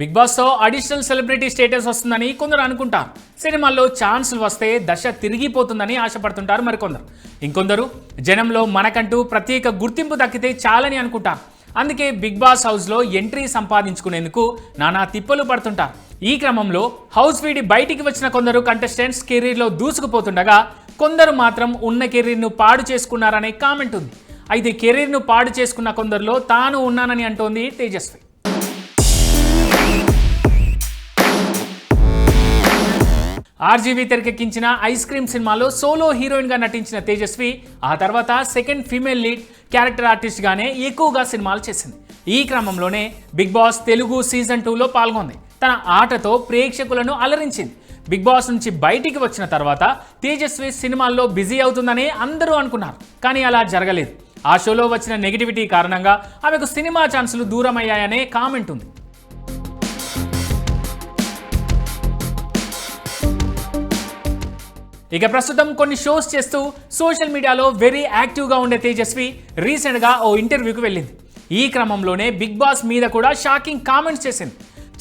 Big బాస్తో additional celebrity status వస్తుందని కొందరు అనుకుంటారు. సినిమాల్లో ఛాన్సులు వస్తే దశ తిరిగిపోతుందని ఆశపడుతుంటారు మరికొందరు. ఇంకొందరు జనంలో మనకంటూ ప్రత్యేక గుర్తింపు దక్కితే చాలని అనుకుంటారు. అందుకే బిగ్ బాస్ హౌస్లో ఎంట్రీ సంపాదించుకునేందుకు నానా తిప్పలు పడుతుంటారు. ఈ క్రమంలో హౌస్ వీడి బయటికి వచ్చిన కొందరు కంటెస్టెంట్స్ కెరీర్లో దూసుకుపోతుండగా కొందరు మాత్రం ఉన్న కెరీర్ను పాడు చేసుకున్నారనే కామెంట్ ఉంది. అయితే కెరీర్ను పాడు చేసుకున్న కొందరిలో తాను ఉన్నానని అంటోంది తేజస్వి. ఆర్జీవీ తెరకెక్కించిన ఐస్ క్రీమ్ సినిమాలో సోలో హీరోయిన్గా నటించిన తేజస్వి ఆ తర్వాత సెకండ్ ఫీమేల్ లీడ్ క్యారెక్టర్ ఆర్టిస్ట్గానే ఎక్కువగా సినిమాలు చేసింది. ఈ క్రమంలోనే బిగ్ బాస్ తెలుగు సీజన్ టూలో పాల్గొంది. తన ఆటతో ప్రేక్షకులను అలరించింది. బిగ్ బాస్ నుంచి బయటికి వచ్చిన తర్వాత తేజస్వి సినిమాల్లో బిజీ అవుతుందని అందరూ అనుకున్నారు కానీ అలా జరగలేదు. ఆ షోలో వచ్చిన నెగిటివిటీ కారణంగా ఆమెకు సినిమా ఛాన్సులు దూరం అయ్యాయనే కామెంట్ ఉంది. ఇక ప్రస్తుతం కొన్ని షోస్ చేస్తూ సోషల్ మీడియాలో వెరీ యాక్టివ్గా ఉండే తేజస్వి రీసెంట్గా ఓ ఇంటర్వ్యూకి వెళ్ళింది. ఈ క్రమంలోనే బిగ్ బాస్ మీద కూడా షాకింగ్ కామెంట్స్ చేసింది.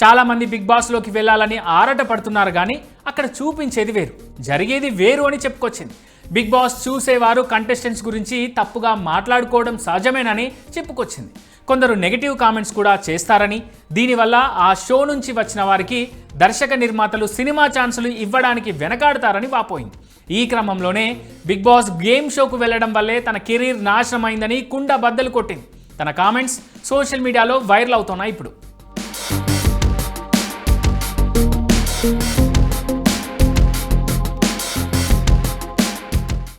చాలామంది బిగ్ బాస్లోకి వెళ్ళాలని ఆరాట పడుతున్నారు కానీ అక్కడ చూపించేది వేరు. జరిగేది వేరు అని చెప్పుకొచ్చింది. బిగ్ బాస్ చూసేవారు కంటెస్టెంట్స్ గురించి తప్పుగా మాట్లాడుకోవడం సహజమేనని చెప్పుకొచ్చింది. కొందరు నెగిటివ్ కామెంట్స్ కూడా చేస్తారని దీనివల్ల ఆ షో నుంచి వచ్చిన వారికి దర్శక నిర్మాతలు సినిమా ఛాన్సులు ఇవ్వడానికి వెనకాడతారని వాపోయింది. ఈ క్రమంలోనే బిగ్ బాస్ గేమ్ షోకు వెళ్ళడం వల్లే తన కెరీర్ నాశనమైందని కుండ బద్దలు కొట్టింది. తన కామెంట్స్ సోషల్ మీడియాలో వైరల్ అవుతున్నాయి ఇప్పుడు.